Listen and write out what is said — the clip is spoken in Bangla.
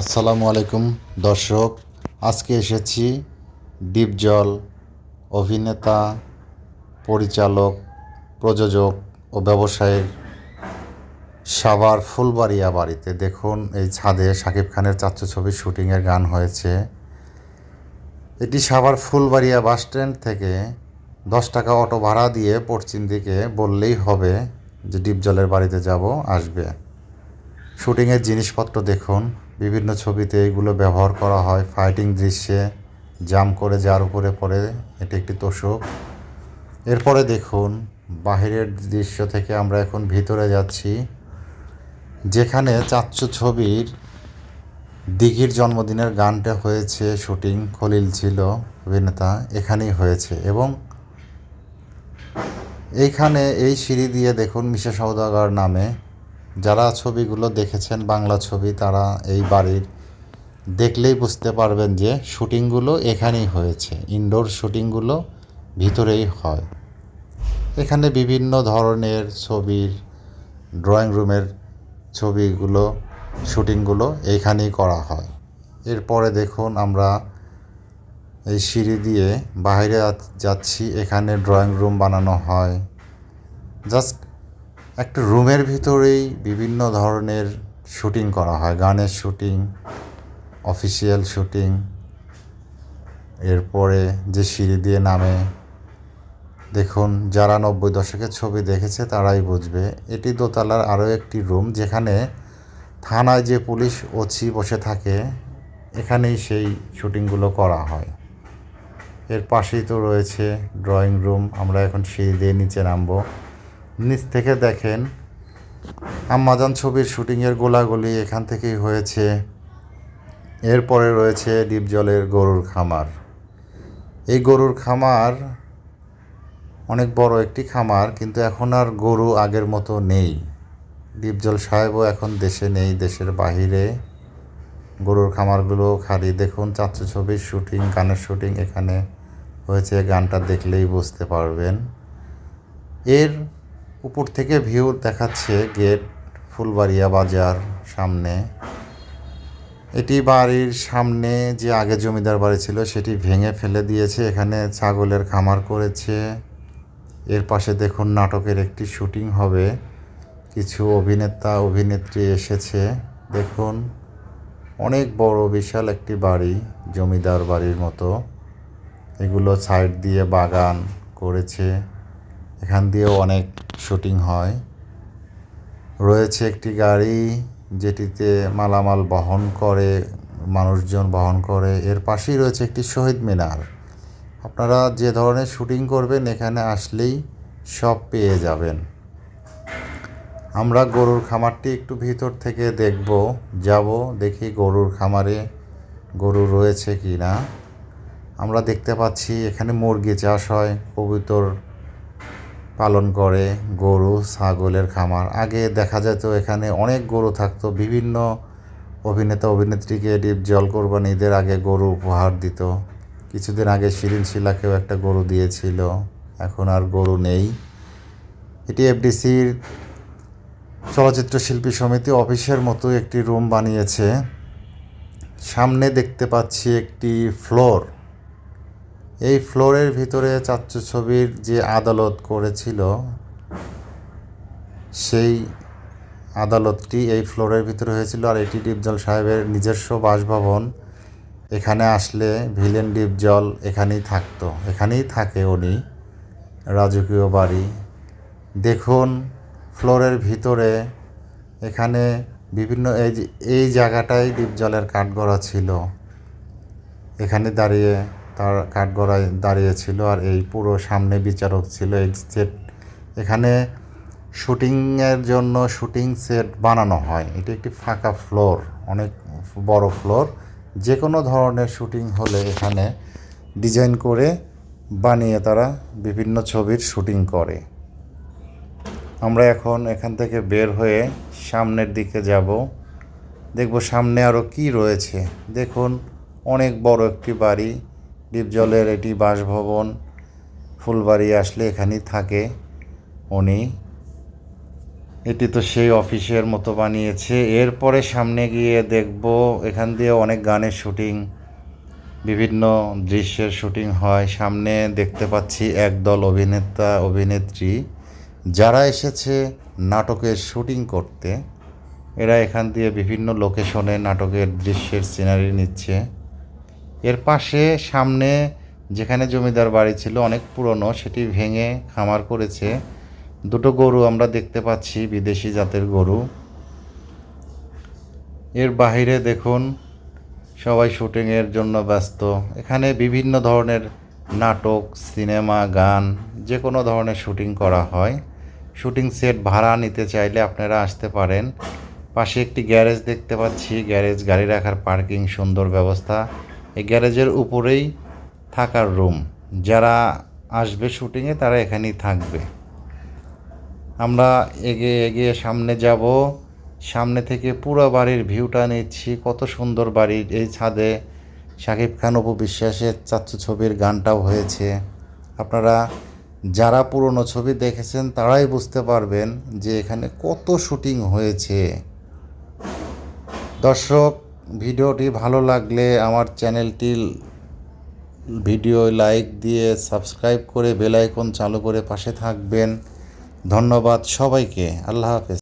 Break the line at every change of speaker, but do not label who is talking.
আসসালামু আলাইকুম, দর্শক। আজকে এসেছি ডিপজল অভিনেতা, পরিচালক, প্রযোজক ও ব্যবসায়ীর সাভার ফুলবাড়িয়া বাড়িতে। দেখুন, এই ছাদে শাকিব খানের চাচ্চু ছবির শুটিংয়ের গান হয়েছে। এটি সাভার ফুলবাড়িয়া বাস স্ট্যান্ড থেকে দশ টাকা অটো ভাড়া দিয়ে পশ্চিম দিকে বললেই হবে যে ডিপজলের বাড়িতে যাব, আসবে। শুটিংয়ের জিনিসপত্র দেখুন। বিভিন্ন ছবিতে এগুলো ব্যবহার করা হয় ফাইটিং দৃশ্যে জাম করে যার উপরে পড়ে, এটি একটি তোষক। এরপরে দেখুন, বাহিরের দৃশ্য থেকে আমরা এখন ভিতরে যাচ্ছি, যেখানে চাচ্চু ছবির দিঘির জন্মদিনের গানটা হয়েছে শুটিং খলিল ছিল, অভিনেতা, এখানেই হয়েছে এবং এইখানে এই সিঁড়ি দিয়ে দেখুন মিশা সওদাগর নামে যারা ছবিগুলো দেখেছেন, বাংলা ছবি, তারা এই বাড়ির দেখলেই বুঝতে পারবেন যে শুটিংগুলো এখানেই হয়েছে। ইনডোর শুটিংগুলো ভিতরেই হয়। এখানে বিভিন্ন ধরনের ছবির, ড্রয়িং রুমের ছবিগুলো, শুটিংগুলো এইখানেই করা হয়। এরপরে দেখুন আমরা এই সিঁড়ি দিয়ে বাইরে যাচ্ছি। এখানে ড্রয়িং রুম বানানো হয়। জাস্ট একটা রুমের ভিতরেই বিভিন্ন ধরনের শুটিং করা হয়। গানের শুটিং, অফিসিয়াল শুটিং, এরপরে যে সিঁড়ি দিয়ে নামে। দেখুন, যারা নব্বই দশকের ছবি দেখেছে তারাই বুঝবে, এটি দোতলার আরও একটি রুম যেখানে থানায় যে পুলিশ ওছি বসে থাকে, এখানেই সেই শুটিংগুলো করা হয়। এর পাশেই তো রয়েছে ড্রয়িং রুম। আমরা এখন সিঁড়ি দিয়ে নিচে নামবো। নিচ থেকে দেখেন আম্মাজান ছবির শুটিংয়ের গোলাগুলি এখান থেকেই হয়েছে। এরপরে রয়েছে ডিপজলের গরুর খামার। এই গরুর খামার অনেক বড় একটি খামার, কিন্তু এখন আর গরু আগের মতো নেই। ডিপজল সাহেবও এখন দেশে নেই, দেশের বাহিরে। গরুর খামারগুলো খালি দেখুন, চাচ্চু ছবির শুটিং, গানের শুটিং এখানে হয়েছে, গানটা দেখলেই বুঝতে পারবেন। এর উপর থেকে ভিউ দেখাচ্ছে গেট ফুলবাড়িয়া বাজার সামনে। এটি বাড়ির সামনে যে আগে জমিদার বাড়ি ছিল, সেটি ভেঙে ফেলে দিয়েছে। এখানে ছাগলের খামার করেছে। এর পাশে দেখুন নাটকের একটি শুটিং হবে। কিছু অভিনেতা, অভিনেত্রী এসেছে। দেখুন, অনেক বড়, বিশাল একটি বাড়ি, জমিদার বাড়ির মতো। এগুলো সাইড দিয়ে বাগান করেছে। এখান দিয়েও অনেক শুটিং হয়। রয়েছে একটি গাড়ি যেটিতে মালামাল বহন করে, মানুষজন বহন করে। এর পাশেই রয়েছে একটি শহীদ মিনার। আপনারা যে ধরনের শুটিং করবেন, এখানে আসলেই সব পেয়ে যাবেন। আমরা গরুর খামারটি একটু ভিতর থেকে দেখব, যাব, দেখি গরুর খামারে গরু রয়েছে কি না আমরা দেখতে পাচ্ছি এখানে মুরগি চাষ হয়, কবুতর পালন করে গরু, ছাগলের খামার। আগে দেখা যেত এখানে অনেক গরু থাকতো, বিভিন্ন অভিনেতা, অভিনেত্রীকে ডিপ জল কোরবানিদের আগে গরু উপহার দিত। কিছুদিন আগে শিরিন শিলাকেও একটা গরু দিয়েছিল, এখন আর গরু নেই। এটি এফডিসির চলচ্চিত্র শিল্পী সমিতি অফিসের মতো একটি রুম বানিয়েছে। সামনে দেখতে পাচ্ছি একটি ফ্লোর। এই ফ্লোরের ভিতরে চাচ্চু ছবির যে আদালত করেছিল, সেই আদালতটি এই ফ্লোরের ভিতরে হয়েছিল। আর এটি ডিপজল সাহেবের নিজস্ব বাসভবন। এখানে আসলে ভিলেন ডিপজল এখানেই থাকতো। এখানেই থাকে উনি। রাজকীয় বাড়ি। দেখুন, ফ্লোরের ভিতরে এখানে বিভিন্ন, এই এই জায়গাটাই ডিপজলের কাঠগড়া ছিল। এখানে দাঁড়িয়ে কাঠগড়ায় দাঁড়িয়েছিল আর এই পুরো সামনে বিচারক ছিল এই সেট এখানে শুটিংয়ের জন্য শুটিং সেট বানানো হয়। এটি একটি ফাঁকা ফ্লোর অনেক বড় ফ্লোর যে কোনো ধরনের শুটিং হলে এখানে ডিজাইন করে বানিয়ে তারা বিভিন্ন ছবির শুটিং করে। আমরা এখন এখান থেকে বের হয়ে সামনের দিকে যাব। দেখব সামনে আরও কি রয়েছে। দেখুন, অনেক বড় একটি বাড়ি। ডিপজলের এটি বাসভবন ফুলবাড়ি আসলে এখানেই থাকে উনি। এটি তো সেই অফিসের মতো বানিয়েছে। এরপরে সামনে গিয়ে দেখব, এখান দিয়ে অনেক গানের শুটিং, বিভিন্ন দৃশ্যের শুটিং হয়। সামনে দেখতে পাচ্ছি একদল অভিনেতা, অভিনেত্রী, যারা এসেছে নাটকের শুটিং করতে। এরা এখান দিয়ে বিভিন্ন লোকেশনে নাটকের দৃশ্যের সিনারি নিচ্ছে। এর পাশে সামনে যেখানে জমিদার বাড়ি ছিল, অনেক পুরনো, সেটি ভেঙে খামার করেছে। দুটো গরু আমরা দেখতে পাচ্ছি, বিদেশি জাতের গরু। এর বাহিরে দেখুন, সবাই শুটিংয়ের জন্য ব্যস্ত। এখানে বিভিন্ন ধরনের নাটক, সিনেমা, গান, যে কোনো ধরনের শুটিং করা হয়। শুটিং সেট ভাড়া নিতে চাইলে আপনারা আসতে পারেন। পাশে একটি গ্যারেজ দেখতে পাচ্ছি, গ্যারেজ গাড়ি রাখার পার্কিং, সুন্দর ব্যবস্থা। এই গ্যারেজের উপরেই থাকার রুম। যারা আসবে শুটিংয়ে, তারা এখানেই থাকবে। আমরা এগিয়ে এগিয়ে সামনে যাব। সামনে থেকে পুরো বাড়ির ভিউটা নিচ্ছি। কত সুন্দর বাড়ির এই ছাদে শাকিব খান, অপু বিশ্বাসের চাচ্চু ছবির গানটাও হয়েছে। আপনারা যারা পুরনো ছবি দেখেছেন, তারাই বুঝতে পারবেন যে এখানে কত শুটিং হয়েছে। দর্শক ভিডিওটি ভালো লাগলে আমার চ্যানেলটি ভিডিও লাইক দিয়ে সাবস্ক্রাইব করে বেলাইকন চালু করে পাশে থাকবেন। ধন্যবাদ সবাইকে। আল্লাহ হাফেজ।